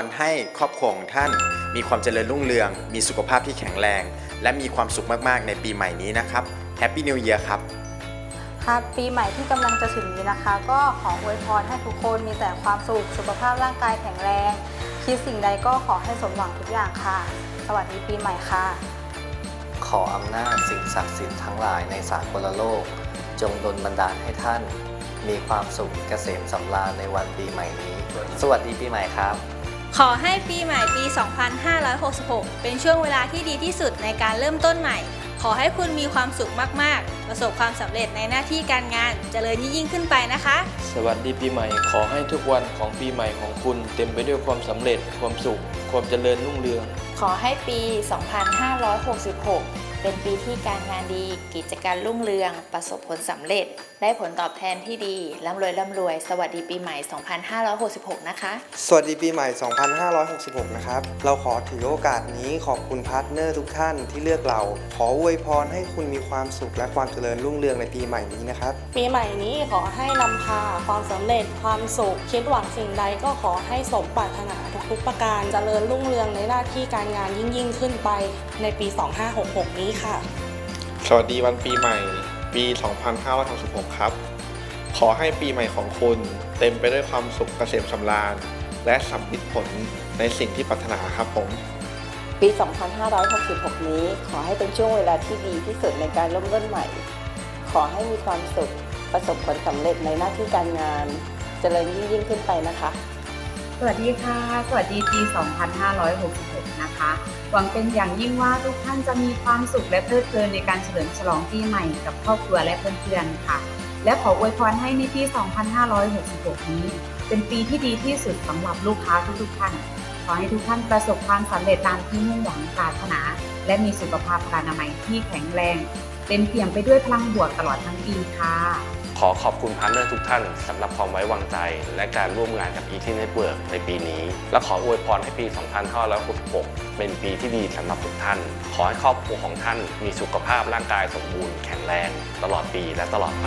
รให้ครอบครัวของท่าน มีความเจริญรุ่งเรือง มีสุขภาพที่แข็งแรง และมีความสุขมากๆในปีใหม่นี้นะครับแฮปปี้นิว e ย r ครับ ครับปีใหม่ที่กำลังจะถึงนี้นะคะ ก็ขออวยพรให้ทุกคนมีแต่ความสุขสุขภาพร่างกายแข็งแรง คิดสิ่งใดก็ขอให้สมหวังทุกอย่างค่ะ สวัสดีปีใหม่ค่ะ ขออำนาจสิ่งศักดิ์สิทธิ์ทั้งหลายในสากลโลก จงดลบันดาลให้ท่าน มีความสุขเกษมสำราญในวันปีใหม่นี้ สวัสดีปีใหม่ครับ ขอให้ปีใหม่ปี 2566 เป็นช่วงเวลาที่ดีที่สุดในการเริ่มต้นใหม่ ขอให้คุณมีความสุขมาก ๆ ประสบความสำเร็จในหน้าที่การงานเจริญยิ่งๆขึ้นไปนะคะ สวัสดีปีใหม่ ขอให้ทุกวันของปีใหม่ของคุณ เต็มไปด้วยความสำเร็จ ความสุข ความเจริญรุ่งเรือง ขอให้ปี 2566 เป็นปีที่การงานดี กิจการรุ่งเรือง ประสบผลสำเร็จ ได้ผลตอบแทนที่ดีร่ำรวยร่ำรวย สวัสดีปีใหม่ 2566 นะคะ สวัสดีปีใหม่ 2566 นะครับ เราขอถือโอกาสนี้ขอบคุณพาร์ทเนอร์ทุกท่านที่เลือกเรา ขออวยพรให้คุณมีความสุขและความเจริญรุ่งเรืองในปีใหม่นี้นะครับ ปีใหม่นี้ขอให้นำพาความสำเร็จความสุขคิดหวังสิ่งใดก็ขอให้สมปรารถนาทุกๆประการเจริญรุ่งเรืองในหน้าที่การงานยิ่งยิ่งๆขึ้นไปในปี 2566 นี้ค่ะ สวัสดีวันปีใหม่ ปี 2566 ครับ ขอให้ปีใหม่ของคุณเต็มไปด้วยความสุขเกษมสำราญ และสำลิดผลในสิ่งที่ปรารถนาครับผม ปี 2566 นี้ขอให้เป็นช่วงเวลาที่ดีที่สุดในการเริ่มต้นใหม่ ขอให้มีความสุข ประสบผลสำเร็จในหน้าที่การงาน เจริญยิ่งยิ่งขึ้นไปนะคะ สวัสดีค่ะ สวัสดีปี 2566 นะคะ หวังเป็นอย่างยิ่งว่าทุกท่านจะมีความสุขและเพลิดเพลินในการเฉลิมฉลองปีใหม่กับครอบครัวและเพื่อนๆ ค่ะ และขออวยพรให้ในปี 2566 นี้ เป็นปีที่ดีที่สุดสำหรับลูกค้าทุกๆ ท่าน อให้ทุกท่านประสบความสำเร็จตามที่มุ่งหวังปรารถนา และมีสุขภาพพลานามัยที่แข็งแรง เต็มเปี่ยมไปด้วยพลังบวกตลอดทั้งปีค่ะ ขอขอบคุณพาร์ทเนอร์ทุกท่านสำหรับความไว้วางใจ และการร่วมงานกับ e t Network ในปีนี้ และขออวยพรให้ปี 2566 เป็นปีที่ดีสำหรับทุกท่าน ขอให้ครอบครัวของท่านมีสุขภาพร่างกายสมบูรณ์แข็งแรง ตลอดปีและตลอดไป